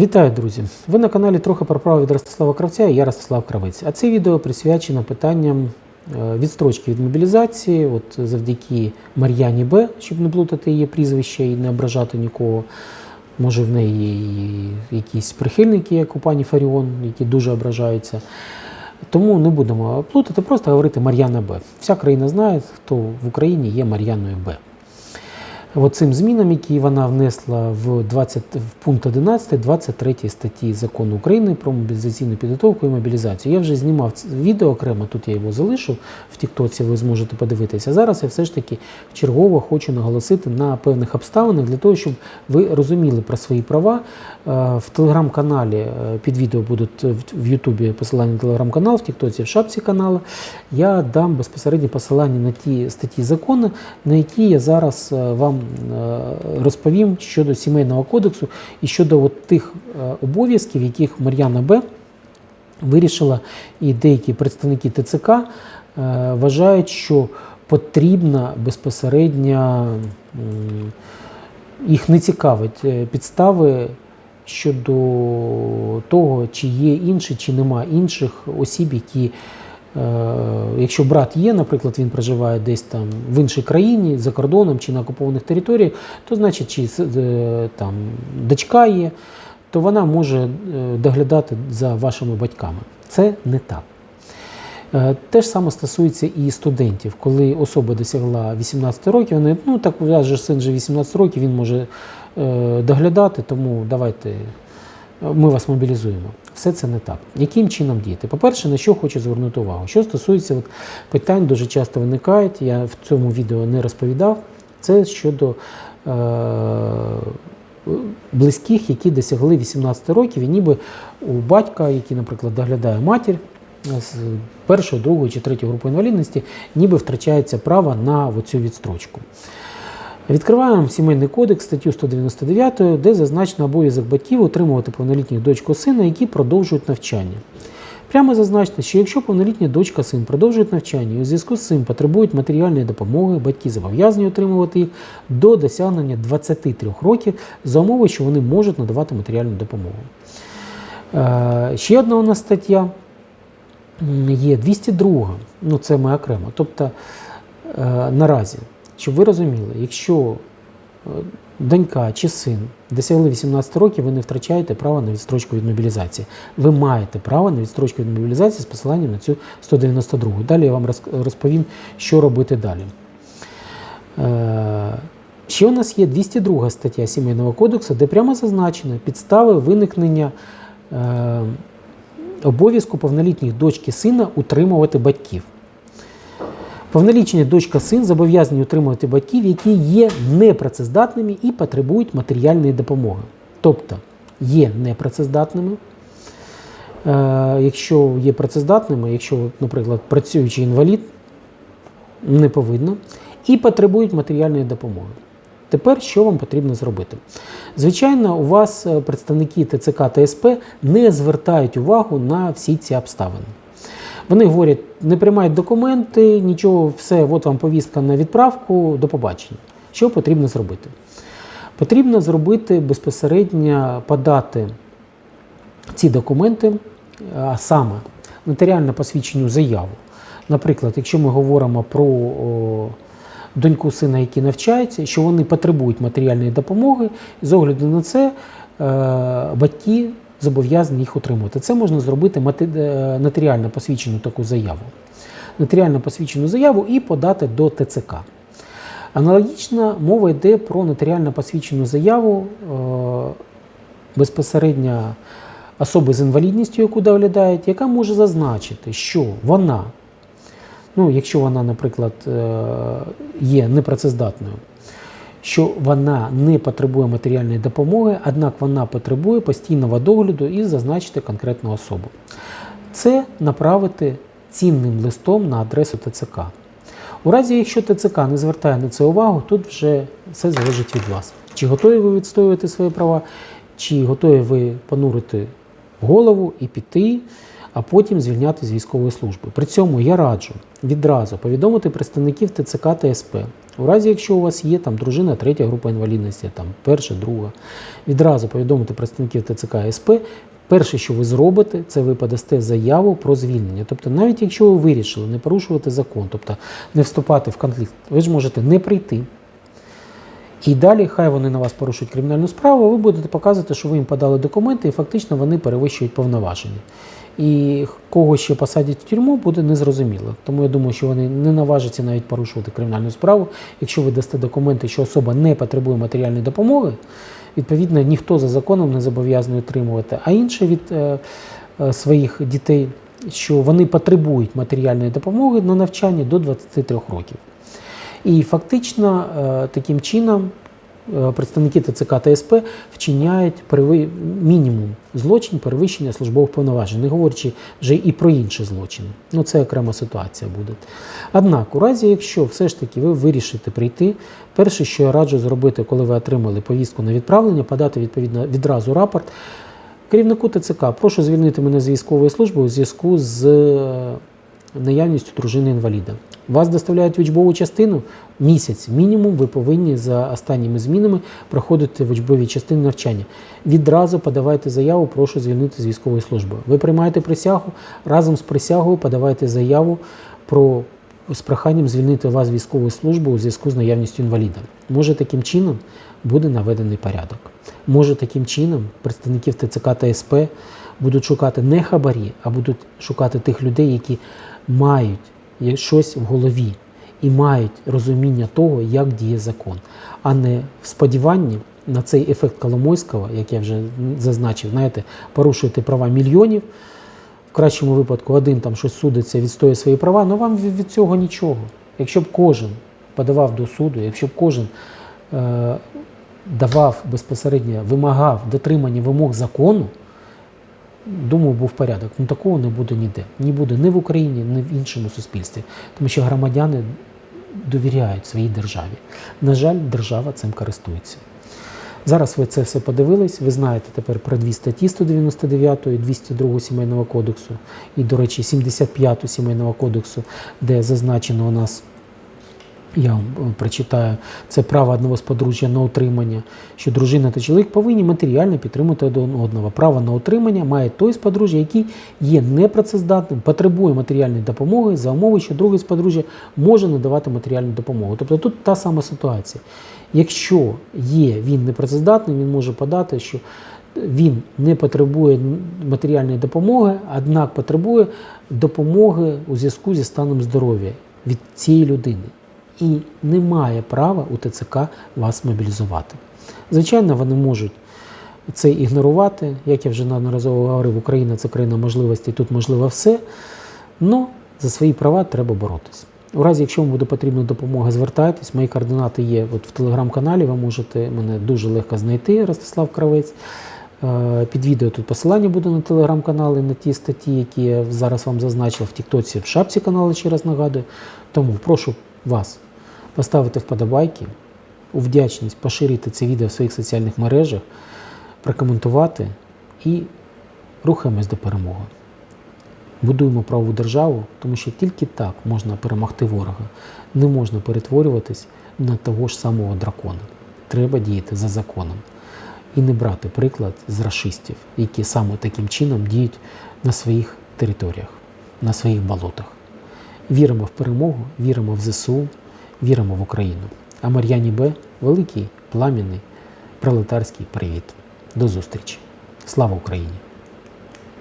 Вітаю, друзі! Ви на каналі трохи про право від Ростислава Кравця і я Ростислав Кравець. А це відео присвячено питанням е, відстрочки від мобілізації. От завдяки Мар'яні Б, щоб не плутати її прізвище і не ображати нікого. Може, в неї якісь прихильники, як у пані Фаріон, які дуже ображаються. Тому не будемо плутати, просто говорити Мар'яна Б. Вся країна знає, хто в Україні є Мар'яною Б. От цим змінам, які вона внесла в 20, в пункт 11 23 статті закону України про мобілізаційну підготовку і мобілізацію. Я вже знімав відео окремо, тут я його залишу в Тіктоці, ви зможете подивитися. Зараз я все ж таки чергово хочу наголосити на певних обставинах для того, щоб ви розуміли про свої права. Е, В телеграм-каналі е, під відео будуть в- в Ютубі посилання на телеграм-канал, в Тіктоці, в шапці каналу. Я дам безпосередньо посилання на ті статті закону, на які я зараз е, е, розповім щодо сімейного кодексу і щодо от тих е, обов'язків, яких Мар'яна Б. вирішила, і деякі представники ТЦК е, вважають, що потрібна безпосередньо їх не цікавить підстави щодо того, чи є інші, чи нема інших осіб, які, якщо брат є, наприклад, він проживає десь там в іншій країні, за кордоном чи на окупованих територіях, то значить, чи е, там дочка є, то вона може е, доглядати за вашими батьками. Це не так. Е, Те ж саме стосується і студентів. Коли особа досягла 18 років, вони ну так у вас же син вже 18 років, він може е, доглядати, тому давайте е, ми вас мобілізуємо. Все це не так. Яким чином діяти? По-перше, на що хочу звернути увагу. Що стосується от, питань, дуже часто виникають, я в цьому відео не розповідав. Це щодо е, близьких, які досягли 18 років, і ніби у батька, який, наприклад, доглядає матір з першої, другої чи третьої групи інвалідності, ніби втрачається право на цю відстрочку. Відкриваємо сімейний кодекс, статтю 199, де зазначено обов'язок батьків отримувати повнолітніх дочку сина, які продовжують навчання. Прямо зазначено, що якщо повнолітня дочка син продовжують навчання і у зв'язку з цим потребують матеріальної допомоги, батьки зобов'язані отримувати їх до досягнення 23 років за умови, що вони можуть надавати матеріальну допомогу. Е, Ще одна у нас стаття є 202, ну це ми окремо. Тобто е, наразі, щоб ви розуміли, якщо е, донька чи син досягли 18 років, ви не втрачаєте право на відстрочку від мобілізації. Ви маєте право на відстрочку від мобілізації з посиланням на цю 192. Далі я вам розповім, що робити далі. Е, Ще у нас є 202 стаття Сімейного кодексу, де прямо зазначено підстави виникнення е, обов'язку повнолітніх дочки сина утримувати батьків. Повнолітня дочка син зобов'язані утримувати батьків, які є непрацездатними і потребують матеріальної допомоги. Тобто є непрацездатними. Е, якщо є працездатними, якщо, наприклад, працюючий інвалід, не повинно, і потребують матеріальної допомоги. Тепер що вам потрібно зробити? Звичайно, у вас е, представники ТЦК та СП не звертають увагу на всі ці обставини. Вони говорять, не приймають документи, нічого, все, от вам повістка на відправку, до побачення. Що потрібно зробити? Потрібно зробити безпосередньо подати ці документи, а саме нотаріально посвідчену заяву. Наприклад, якщо ми говоримо про о, доньку сина, які навчаються, що вони потребують матеріальної допомоги, з огляду на це е, батьки зобов'язані їх отримувати. Це можна зробити е, нотаріально посвідчену таку заяву. Нотаріально посвідчену заяву і подати до ТЦК. Аналогічно мова йде про нотаріально посвідчену заяву е, безпосередньо особи з інвалідністю, яку доглядають, яка може зазначити, що вона, ну, якщо вона, наприклад, е, є непрацездатною, що вона не потребує матеріальної допомоги, однак вона потребує постійного догляду і зазначити конкретну особу. Це направити цінним листом на адресу ТЦК. У разі, якщо ТЦК не звертає на це увагу, тут вже все залежить від вас. Чи готові ви відстоювати свої права, чи готові ви понурити голову і піти, а потім звільняти з військової служби. При цьому я раджу відразу повідомити представників ТЦК та СП. У разі, якщо у вас є там дружина, третя група інвалідності, там перша, друга, відразу повідомити представників ТЦК СП. Перше, що ви зробите, це ви подасте заяву про звільнення. Тобто, навіть якщо ви вирішили не порушувати закон, тобто не вступати в конфлікт, ви ж можете не прийти. І далі, хай вони на вас порушують кримінальну справу, ви будете показувати, що ви їм подали документи, і фактично вони перевищують повноваження. І кого ще посадять в тюрму, буде незрозуміло. Тому я думаю, що вони не наважаться навіть порушувати кримінальну справу. Якщо ви дасте документи, що особа не потребує матеріальної допомоги, відповідно ніхто за законом не зобов'язаний отримувати, а інше від е, е, своїх дітей, що вони потребують матеріальної допомоги на навчання до 23 років. І фактично е, таким чином представники ТЦК та СП вчиняють переви... мінімум злочин перевищення службових повноважень, не говорячи вже і про інші злочини. Ну це окрема ситуація буде. Однак, у разі, якщо все ж таки ви вирішите прийти, перше, що я раджу зробити, коли ви отримали повістку на відправлення, подати відповідно відразу рапорт. Керівнику ТЦК, прошу звільнити мене з військової служби у зв'язку з е, наявністю дружини інваліда. Вас доставляють в учбову частину місяць. Мінімум ви повинні за останніми змінами проходити в учбовій частині навчання. Відразу подавайте заяву, прошу звільнити з військової служби. Ви приймаєте присягу, разом з присягою подавайте заяву про з проханням звільнити вас з військової служби у зв'язку з наявністю інваліда. Може таким чином буде наведений порядок. Може таким чином представників ТЦК та СП будуть шукати не хабарі, а будуть шукати тих людей, які мають щось в голові і мають розуміння того, як діє закон, а не в сподіванні на цей ефект Коломойського, як я вже зазначив, знаєте, порушуєте права мільйонів. В кращому випадку один там щось судиться, відстоює свої права, але вам від від цього нічого. Якщо б кожен подавав до суду, якщо б кожен е, давав безпосередньо, вимагав дотримання вимог закону, думаю, був порядок. Ну такого не буде ніде. Не буде ні в Україні, ні в іншому суспільстві. Тому що громадяни довіряють своїй державі. На жаль, держава цим користується. Зараз ви це все подивились. Ви знаєте тепер про дві статті 199 і 202 сімейного кодексу, і, до речі, 75 сімейного кодексу, де зазначено у нас. Я вам е, прочитаю, це право одного з подружжя на утримання, що дружина та чоловік повинні матеріально підтримувати один одного. Право на утримання має той з подружжя, який є непрацездатним, потребує матеріальної допомоги за умови, що другий з подружжя може надавати матеріальну допомогу. Тобто тут та сама ситуація. Якщо є він непрацездатним, він може подати, що він не потребує матеріальної допомоги, однак потребує допомоги у зв'язку зі станом здоров'я від цієї людини і не має права у ТЦК вас мобілізувати. Звичайно, вони можуть це ігнорувати. Як я вже неодноразово говорив, Україна це країна можливостей, тут можливо все. але за свої права треба боротися. У разі, якщо вам буде потрібна допомога, звертайтесь. Мої координати є от в телеграм-каналі. Ви можете мене дуже легко знайти, Ростислав Кравець. Е, Під відео тут посилання буде на телеграм-канали, на ті статті, які я зараз вам зазначив в Тіктоці, в шапці каналу, ще раз нагадую. Тому прошу вас поставити вподобайки, у вдячність поширити це відео в своїх соціальних мережах, прокоментувати і рухаємось до перемоги. Будуємо правову державу, тому що тільки так можна перемогти ворога. Не можна перетворюватись на того ж самого дракона. Треба діяти за законом і не брати приклад з расистів, які саме таким чином діють на своїх територіях, на своїх болотах. Віримо в перемогу, віримо в ЗСУ, віримо в Україну. А Мар'яні Б. великий, пламінний, пролетарський привіт. До зустрічі. Слава Україні!